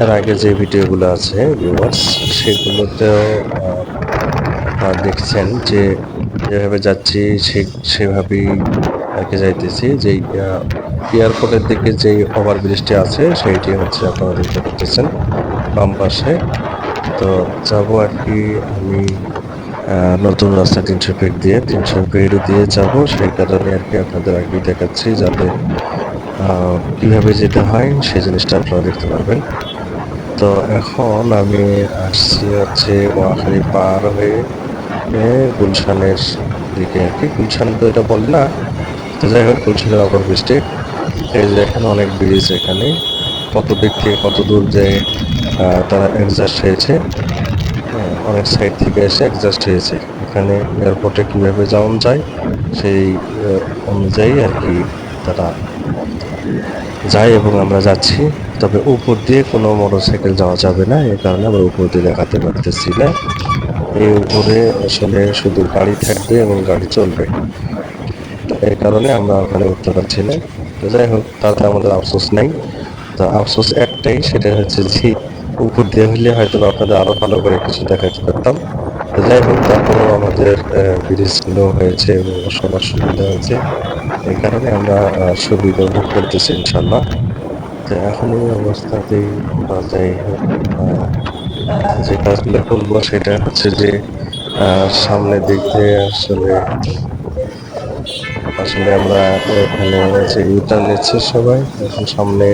এর আগে যে ভিডিওগুলো আছে ভিউয়ার্স সেগুলোতেও দেখছেন যে যেভাবে যাচ্ছি, সে, সেভাবেই কি যাইতেছি। যে এয়ারপোর্টের দিকে যে ওভার ব্রিজটি আছে, সেইটি হচ্ছে আপনারা দেখতে পাচ্ছেন বাম পাশে। তো যাব আর কি আমি নতুন রাস্তা তিনশো ফিট দিয়ে। তিনশো ফিট দিয়ে যাব, সেই কারণে আর কি আপনাদের আগে দেখাচ্ছি যাতে কীভাবে যেতে হয়, সেই জিনিসটা আপনারা দেখতে পারবেন। তো এখন আমি আসছি হচ্ছে মহাখালী পার হয়ে গুলশানের দিকে। আর কি গুলশান তো এটা বলে না? তো যাই হোক গুলশানের অপর ব্রিজটি এই যে এখানে অনেক ব্রিজ এখানে। কত দিক থেকে কত দূর যে তারা অ্যাডজাস্ট হয়েছে। হ্যাঁ, অনেক সাইড থেকে এসে অ্যাডজাস্ট হয়েছে। এখানে এয়ারপোর্টে কীভাবে যাওয়া যায় সেই অনুযায়ী আর কি তারা যাই এবং আমরা যাচ্ছি, তবে উপর দিয়ে কোনো মোটরসাইকেল যাওয়া যাবে না এই কারণে আমরা উপর দিয়ে দেখাতে পারতেছি না। এই উপরে আসলে শুধু গাড়ি থাকবে এবং গাড়ি চলবে। এই কারণে আমরা ওখানে উঠতে পারছি না। তো যাই হোক, তাতে আমাদের আফসোস নেই। তো আফসোস একটাই সেটা হচ্ছে যে, উপর দিয়ে হলে হয়তো আপনাদের আরও ভালো করে কিছু দেখাতে পারতাম। যাই হোক, তারপরেও আমাদের ব্রিজগুলো হয়েছে এবং সবার সুবিধা হয়েছে। এই কারণে আমরা সুবিধা ভোগ করতেছি ইনশাল্লাহ তো এখন এই অবস্থাতেই বা যাই হোক যে কাজগুলো করব সেটা হচ্ছে যে সামনের দিক দিয়ে আসলে আসলে আমরা এখানে যে ইউটার্ন নিচ্ছে সবাই। এখন সামনে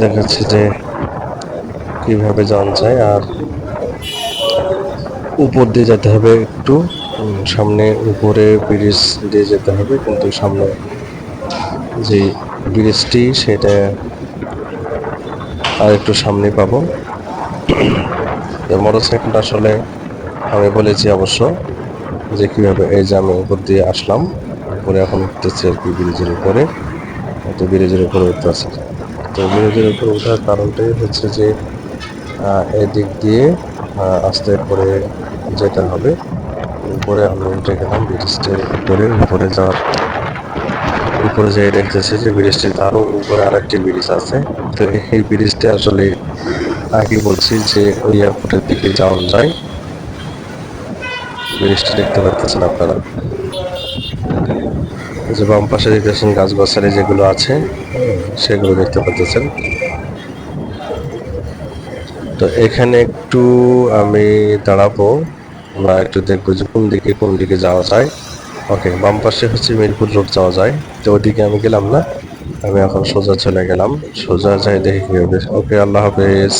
দেখাচ্ছে যে কীভাবে যাওয়া যায়। আর উপর দিয়ে যেতে হবে একটু সামনে উপরে ব্রিজ দিয়ে যেতে হবে, কিন্তু সামনে যে ব্রিজটি সেটা আর একটু সামনে পাবো। মোটর সাইকেলটা আসলে আমি বলেছি অবশ্য যে কীভাবে এই যে আমি উপর দিয়ে আসলাম, উপরে এখন উঠতেছি আর কি ব্রিজের উপরে। তো ব্রিজের উপরে উঠতে আছে। তো ব্রিজের উপরে ওঠার কারণটাই হচ্ছে যে এদিক দিয়ে আস্তে করে যেতে হবে। উপরে আমরা উঠে গেলাম, ব্রিজটির উপরে উপরে যাওয়ার উপরে যেয়ে দেখতেছি যে ব্রিজটি তারও উপরে আরেকটি ব্রিজ আছে। তো এই ব্রিজটি আসলে আগে বলছি যে ওই এয়ারপোর্টের দিকে যাওয়া যায়। ব্রিজটি দেখতে পাচ্ছেন আপনারা। যে বাম পাশে দেখতেছেন গাছ গাছালি যেগুলো আছে, সেগুলো দেখতে পাচ্ছেন। তো এখানে একটু আমি দাঁড়াবো। আমরা একটু দেখব যে কোন দিকে কোন দিকে যাওয়া যায়। ওকে বাম পাশে হচ্ছে মিরপুর রোড যাওয়া যায়। তো ওদিকে আমি গেলাম না। আমি এখন সোজা চলে গেলাম। সোজা যাই দেখি ওকে আল্লাহ হাফেজ।